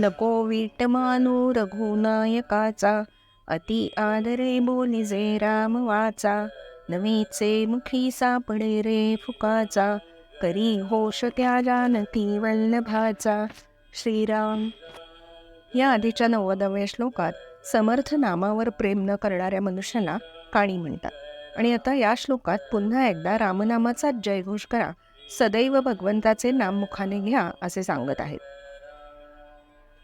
नको वीट मानू रघुनायकाचा अति आदरे बोलिजे राम वाचा. नवीचे मुखी सापडे रे फुकाचा. करी होश त्या जानती वल्लभाचा. श्रीराम. या आधीच्या नव्वदाव्या श्लोकात समर्थ नामावर प्रेम न करणाऱ्या मनुष्याला काणी म्हणतात. आणि आता या श्लोकात पुन्हा एकदा रामनामाचा जयघोष करा. सदैव भगवंताचे नाम मुखाने घ्या असे सांगत आहेत.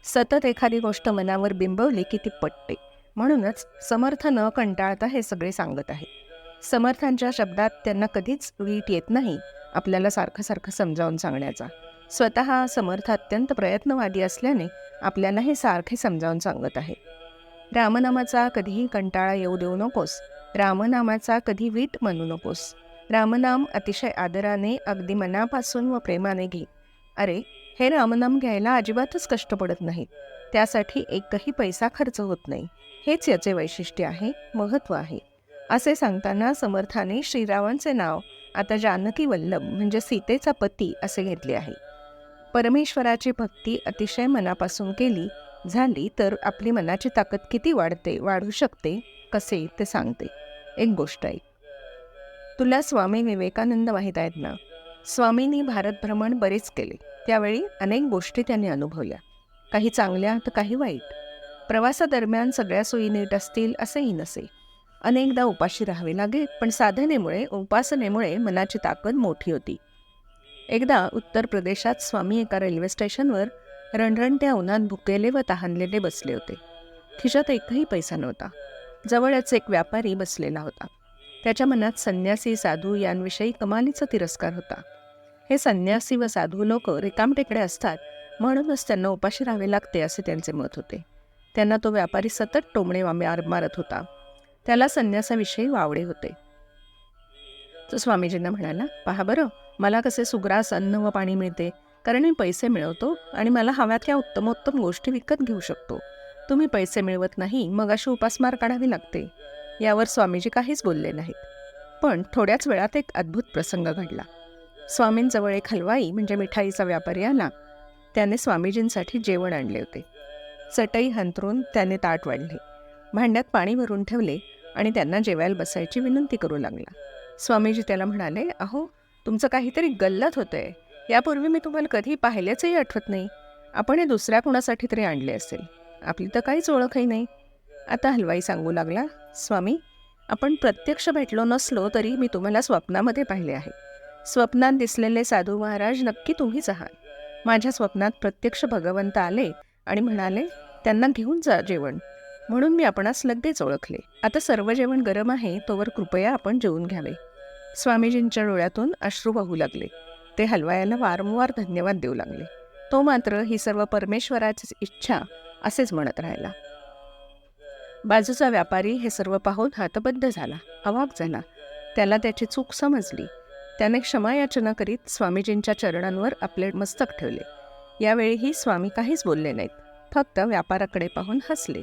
सतत एखादी गोष्ट मनावर बिंबवली की ती पटते. म्हणूनच समर्थ न कंटाळता हे सगळे सांगत आहेत. समर्थांच्या शब्दात त्यांना कधीच वीट येत नाही आपल्याला सारखं सारखं समजावून सांगण्याचा. स्वतः समर्थ अत्यंत प्रयत्नवादी असल्याने आपल्याला हे सारखे समजावून सांगत आहे रामनामाचा कधीही कंटाळा येऊ देऊ नकोस. रामनामाचा कधी वीट म्हणू नकोस. रामनाम अतिशय आदराने अगदी मनापासून व प्रेमाने घे. अरे हे रामनाम घ्यायला अजिबातच कष्ट पडत नाहीत. त्यासाठी एकही पैसा खर्च होत नाही. हेच याचे वैशिष्ट्य आहे महत्त्व आहे. असे सांगताना समर्थाने श्रीरावांचे नाव आता जानकी वल्लभ म्हणजे सीतेचा पती असे घेतले आहे. परमेश्वराची भक्ती अतिशय मनापासून केली झाली तर आपली मनाची ताकद किती वाढते वाढू शकते कसे ते सांगते. एक गोष्ट आहे तुला स्वामी विवेकानंद माहीत आहेत ना? स्वामींनी भारतभ्रमण बरेच केले. त्यावेळी अनेक गोष्टी त्यांनी अनुभवल्या. काही चांगल्या तर काही वाईट. प्रवासादरम्यान सगळ्या सोयी नीट असतील असेही नसे. अनेकदा उपाशी राहावे लागे पण साधनेमुळे उपासनेमुळे मनाची ताकद मोठी होती. एकदा उत्तर प्रदेशात स्वामी एका रेल्वे स्टेशनवर रणरणत्या उन्हात भुकेले व तहानलेले बसले होते. खिशात एकही पैसा नव्हता. जवळच एक व्यापारी बसलेला होता. त्याच्या मनात संन्यासी साधू यांविषयी कमालीचा तिरस्कार होता. हे संन्यासी व साधू लोक रिकामटेकडे असतात म्हणूनच त्यांना उपाशी राहावे लागते असे त्यांचे मत होते. त्यांना तो व्यापारी सतत टोमणे मारत होता. त्याला संन्यासाविषयी वावडे होते. तो स्वामीजींना म्हणाला पहा बरं मला कसे सुग्रास अन्न व पाणी मिळते. कारण मी पैसे मिळवतो आणि मला हव्या त्या उत्तमोत्तम गोष्टी विकत घेऊ शकतो. तुम्ही पैसे मिळवत नाही मग अशी उपासमार काढावी लागते. यावर स्वामीजी काहीच बोलले नाहीत. पण थोड्याच वेळात एक अद्भुत प्रसंग घडला. स्वामींजवळ एक हलवाई म्हणजे मिठाईचा व्यापारी आला. त्याने स्वामीजींसाठी जेवण आणले होते. चटई हंतरून त्याने ताट वाढले. भांड्यात पाणी भरून ठेवले आणि त्यांना जेवायला बसायची विनंती करू लागला. स्वामीजी त्याला म्हणाले अहो तुमचं काहीतरी गल्लत होतंय. यापूर्वी मी तुम्हाला कधी पाहिल्याचंही आठवत नाही. आपण हे दुसऱ्या कोणासाठी तरी आणले असेल. आपली तर काहीच ओळखही नाही. आता हलवाई सांगू लागला स्वामी आपण प्रत्यक्ष भेटलो नसलो तरी मी तुम्हाला स्वप्नामध्ये पाहिले आहे. स्वप्नात दिसलेले साधू महाराज नक्की तुम्हीच आहात. माझ्या स्वप्नात प्रत्यक्ष भगवंत आले आणि म्हणाले त्यांना घेऊन जा जेवण. म्हणून मी आपणास लगेच ओळखले. आता सर्व जेवण गरम आहे तोवर कृपया आपण जेवून घ्यावे. स्वामीजींच्या डोळ्यातून अश्रू वाहू लागले. ते हलवायाला वारंवार धन्यवाद देऊ लागले. तो मात्र ही सर्व परमेश्वराची इच्छा असेच म्हणत राहिला. बाजूचा व्यापारी हे सर्व पाहून हातबद्ध झाला. अवाक झाला. त्याला त्याची चूक समजली. त्याने क्षमायाचना करीत स्वामीजींच्या चरणांवर आपले मस्तक ठेवले. यावेळीही स्वामी काहीच बोलले नाहीत फक्त व्यापाराकडे पाहून हसले.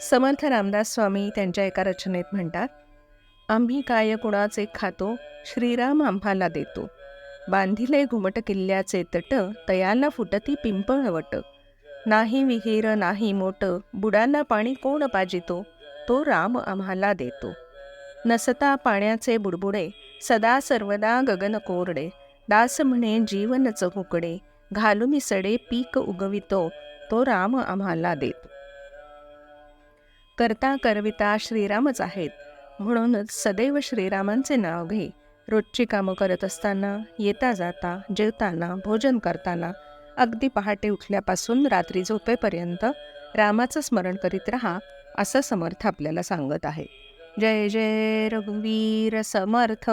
समर्थ रामदास स्वामी त्यांच्या एका रचनेत म्हणतात आम्ही काय कुणाचे खातो श्रीराम आम्हाला देतो. बांधिले घुमट किल्ल्याचे तट तयाला फुटती पिंपळवट नाही विहीर नाही मोट बुडाला पाणी कोण पाजितो तो राम आम्हाला देतो. नसता पाण्याचे बुडबुडे सदा सर्वदा गगन कोरडे दास म्हणे जीवन हुकडे. घालून सडे पीक उगवितो तो राम आम्हाला देत. करता करविता श्रीरामच आहेत. म्हणूनच सदैव श्रीरामांचे नाव घे. रोजची कामं करत असताना येता जाता जेवताना भोजन करताना अगदी पहाटे उठल्यापासून रात्री झोपेपर्यंत रामाचं स्मरण करीत रहा असं समर्थ आपल्याला सांगत आहे. जय जय रघुवीर समर्थ।